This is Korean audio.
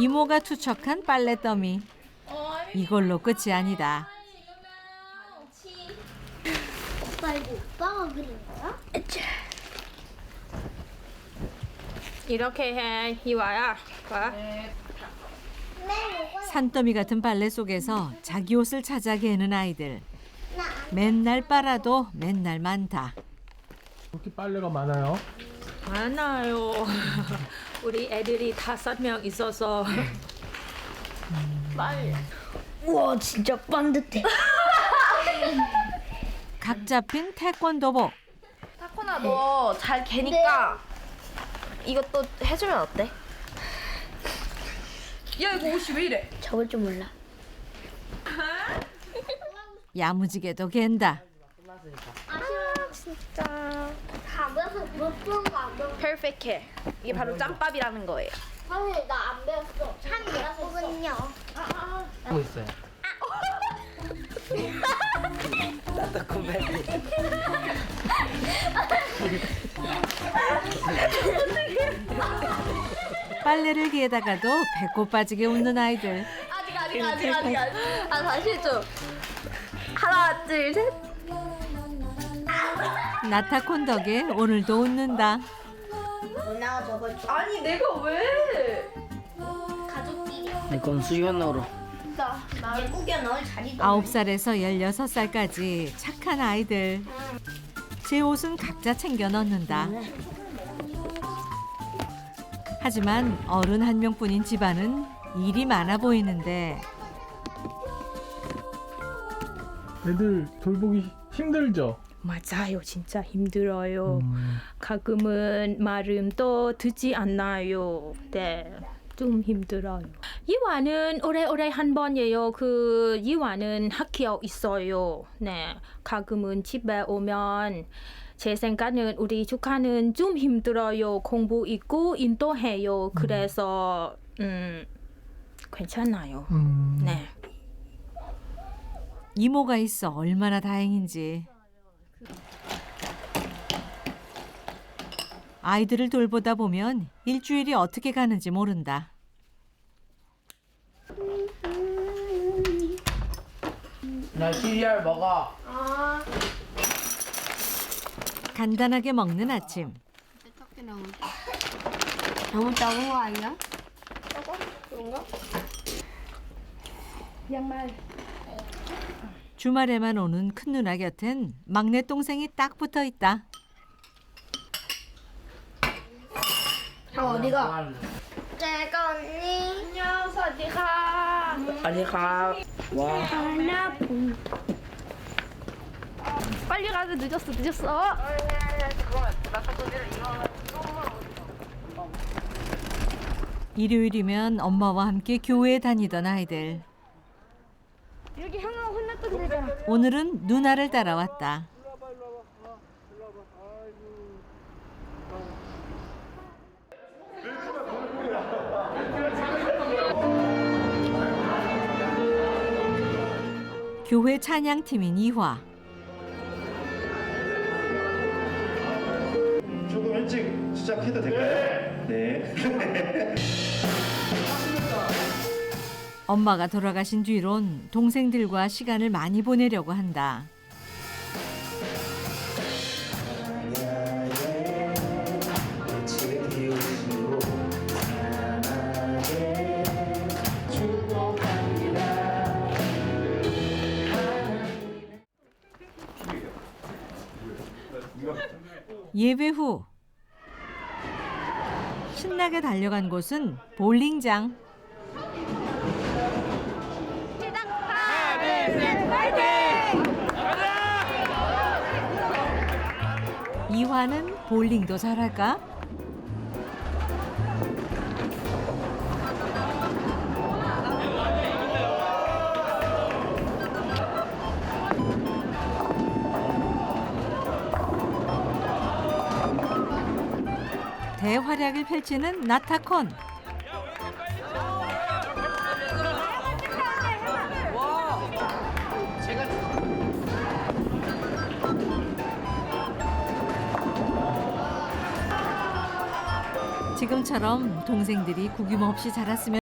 이모가 투척한 빨래 더미. 이걸로 끝이 아니다. 오빠 이거 오빠가 그린 거야? 이렇게 해 이와야 봐. 산더미 같은 빨래 속에서 자기 옷을 찾아 개는 아이들. 맨날 빨아도 맨날 많다. 이렇게 빨래가 많아요? 많아요. 우리 애들이 다섯 명 있어서 우와 진짜 반듯해. 각 잡힌 태권도복. 타코나 너 잘 개니까 이것도 해주면 어때? 야 이거 옷이 왜 이래? 접을 줄 몰라. 야무지게도 갠다. 진짜 못본거안 배웠어. 퍼펙해. 이게 바로 짬밥이라는 거예요. 사실 나안 배웠어. 참 예쁘군요. 하고 있어요. 빨래를 개다가도 배꼽 빠지게 웃는 아이들. 아직 아직 아직 아직 아직. 아 다시 좀. 하나 둘 셋. 나타콘 덕에 오늘도 웃는다. 누나가 저거 아니 내가 왜? 가족끼리 이건 수연으로 이제 꾸겨 넣을 자리도 아홉 살에서 열여섯 살까지 착한 아이들. 제 옷은 각자 챙겨 넣는다. 하지만 어른 한 명뿐인 집안은 일이 많아 보이는데 애들 돌보기 힘들죠? 맞아요. 진짜 힘들어요. 가끔은 말음도 듣지 않나요. 네. 좀 힘들어요. 이화는 오래오래 한 번이에요. 그 이화는 학교 있어요. 네. 가끔은 집에 오면 제 생각은 우리 조카는 좀 힘들어요. 공부 있고 인도해요. 그래서 음 괜찮아요. 음. 네. 이모가 있어 얼마나 다행인지. 아이들을 돌보다 보면 일주일이 어떻게 가는지 모른다. 나 시리얼 먹어 간단하게 먹는 아침. 너무 작은 거 아니야? 주말에만 오는 큰 누나 곁엔 막내 동생이 딱 붙어 있다. 형 어디가? 제가 언니 안녕 사디카. 아니 가와 하나 본. 빨리 가서 늦었어 늦었어. 일요일이면 엄마와 함께 교회에 다니던 아이들. 여기 형아 혼났던 데잖아. 오늘은 누나를 따라왔다. 교회 찬양팀인 이화. 조금 일찍 시작해도 될까요? 네. 엄마가 돌아가신 뒤론 동생들과 시간을 많이 보내려고 한다. 예배 후 신나게 달려간 곳은 볼링장. 이화는 볼링도 잘할까? 대활약을 펼치는 나타콘. 지금처럼 동생들이 구김 없이 자랐으면